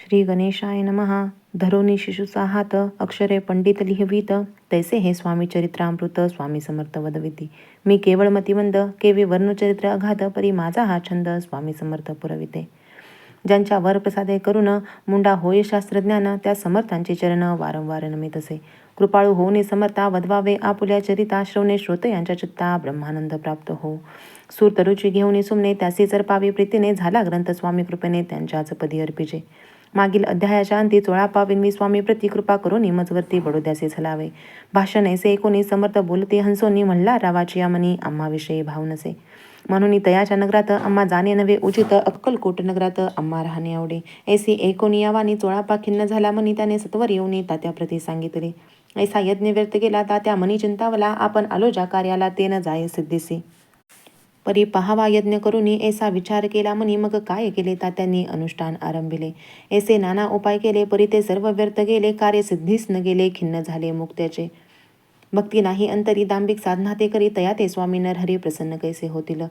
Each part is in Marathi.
श्री गणेशाय नमहा धरोनी शिशुचा हात अक्षरे पंडित लिहवीत। तैसे हे स्वामी चरित्रामृत स्वामी समर्थ वदविती। मी केवळ मतिमंद केवी वर्णचरित्र अघात परी माझा हा छंद स्वामी समर्थ पुरविते। ज्यांच्या वरप्रसादे करून मुंडा होय शास्त्रज्ञान त्या समर्थांचे चरण वारंवार नमित असे। कृपाळू होऊने समर्था वधवावे आपुल्या चरिता श्रवणे श्रोत यांच्या चित्ता ब्रह्मानंद प्राप्त हो। सूर तरुची घेऊन सुमने त्यासी जर पावी प्रीतीने झाला ग्रंथ स्वामी कृपेने त्यांच्याच पदी अर्पिजे। मागील अध्यायाच्या अंती चोळा पावीन स्वामी प्रति कृपा करून मजवरती बडोद्याचे झलावे. भाषण ऐसे एकोणी समर्थ बोलते हंसोनी म्हणला रावाची मनी आम्हाविषयी भाव नसे. म्हणून तयाच्या नगरात आम्हा जाणे नव्हे उचित अक्कलकोट नगरात आम्हा राहणे आवडे. ऐसी एकोणी यावानी चोळापा खिन्न झाला म्हणी त्याने सत्वर येऊन तात्याप्रती सांगितले. ऐसा यज्ञ व्यर्थ केला तात्या मनी चिंतावला आपण आलो ज्या कार्याला ते न जाय सिद्धीसी. परी पहावा यज्ञ करूनी ऐसा विचार केला म्हणी मग काय केले तात्यांनी अनुष्ठान आरंभिले? ऐसे नाना उपाय केले परी ते सर्व व्यर्थ गेले कार्य सिद्धीस न गेले खिन्न झाले मुक्त्याचे. भक्ती नाही अंतरी दांभिक साधना ते करी तया ते स्वामी नरहरी प्रसन्न कैसे होतील?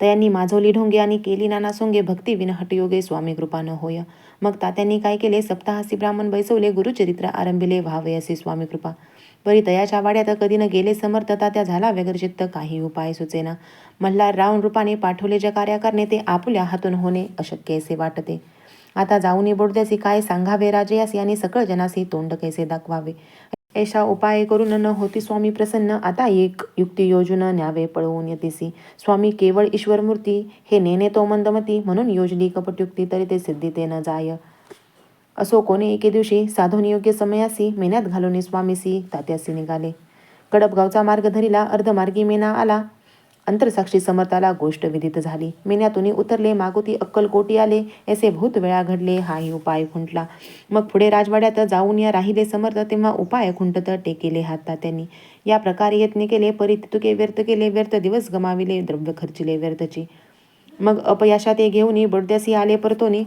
तयांनी माझोली ढोंगे आणि केली नाना सोंगे भक्ती विनहट योगे स्वामी कृपानं होय. मग तात्यांनी काय केले? सप्ताहासी ब्राह्मण बैसवले गुरुचरित्र आरंभिले व्हावे असे स्वामी कृपा. बरी तयाच्या वाड्यात कधी न गेले समर्थता त्या झाला व्यगरचित्त. काही उपाय सुचेना. मल्हार रावण रूपाने पाठवले जे कार्या करणे ते आपुल्या हातून होणे अशक्य असे वाटते. आता जाऊनी बोडद्यासी काय सांगावे राजयासी? आणि सकळ जनासी तोंड कैसे दाखवावे? ऐशा उपाय करून न होती स्वामी प्रसन्न. आता एक युक्ती योजून न्यावे पळवून येतेसी. स्वामी केवळ ईश्वर मूर्ती हे नेने तो मंदमती. म्हणून योजली कपटयुक्ती तरी ते सिद्धी ते न जाय. असो कोणी एके दिवशी साधून योग्य समयासी मेन्यात घालून स्वामीसी तात्यासी निघाले. कडपगावचा मार्ग धरीला अर्धमार्गी मेना आला. अंतरसाक्षी समर्थाला गोष्ट विदित झाली. मेन्यातून उतरले मागोती अक्कलकोटी आले. ऐसे भूत वेळा घडले हाही उपाय खुंटला. मग पुढे राजवाड्यात जाऊन या राहिले समर्थ तेव्हा उपाय खुंटत टेकेले हात त्यांनी. या प्रकारे यत्न केले परितुके व्यर्थ केले व्यर्थ दिवस गमाविले द्रव्य खर्चिले व्यर्थची. मग अपयशात ते घेऊन बडद्यासी आले परतोनी.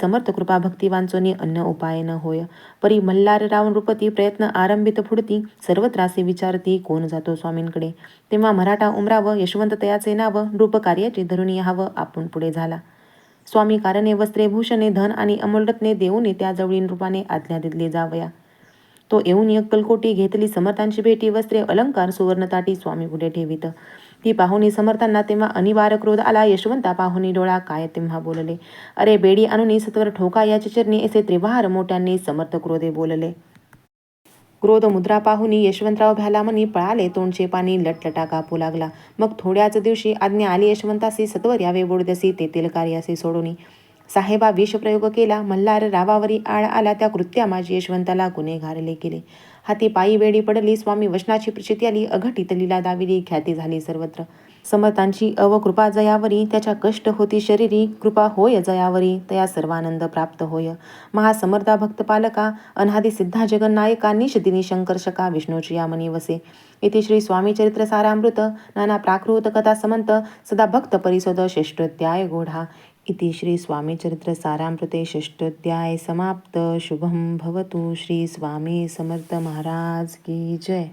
समर्थ कृपा भक्ती वांचोनी अन्न उपाय न होय. परी मल्हार रावण रूपती प्रयत्न आरंभित फुडती सर्व त्रासे विचारती कोण जातो स्वामींकडे? तेव्हा मराठा उमरावं यशवंत तयाचे नाव रूप कार्याचे धरून यावं आपण पुढे झाला. स्वामी कारणे वस्त्रे भूषणे धन आणि अमोलरत्ने देऊने त्या जवळीन रूपाने आज्ञा दिली जावया. तो येऊन अक्कलकोटी घेतली समर्थांची भेटी वस्त्रे अलंकार सुवर्णताटी स्वामी पुढे ठेवित. ती पाहुणी समर्थांना तेव्हा अनिवार्य क्रोध आला. यशवंता पाहुणी डोळा काय तेव्हा बोलले? अरे बेडी आणून सत्वर ठोका याचे चरणी असे त्रिवार मोठ्यांनी समर्थ क्रोधे बोलले. क्रोध मुद्रा पाहुनी यशवंतराव भ्याला पळाले तोंडचे पाणी लटलटा कापू लागला. मग थोड्याच दिवशी आज्ञा आली यशवंतासी सत्वर यावे बोडदसी तेथील कार्यासी सोडूनी. साहेबा विषप्रयोग केला. मल्हार रावावरी आळ आला. त्या कृत्या माझी यशवंताला गुन्हेगारले केले हाती पायी वेडी पडली. स्वामी वचनाची प्रचिती आली. अघटित लीला दाविली. ख्याती झाली सर्वत्र. समर्थांची अवकृपा जयावरी. त्याच्या कष्ट होती शरीरी. कृपा होय जयावरी. तया सर्वानंद प्राप्त होय. महासमर्था भक्त पालका. अनादी सिद्धा जगन्नायका. निशदिनी शंकर्षका विष्णूची या मनी वसे. इथे श्री स्वामी चरित्र सारामृत. नाना प्राकृत कथा समंत. सदा भक्त परिसोद श्रेष्ठोध्याय गोढा. इति श्रीस्वामीचरित्र स्वामी चरित्र षष्ठोध्याय समाप्त। शुभं भवतु श्री स्वामी समर्थ महाराज की जय।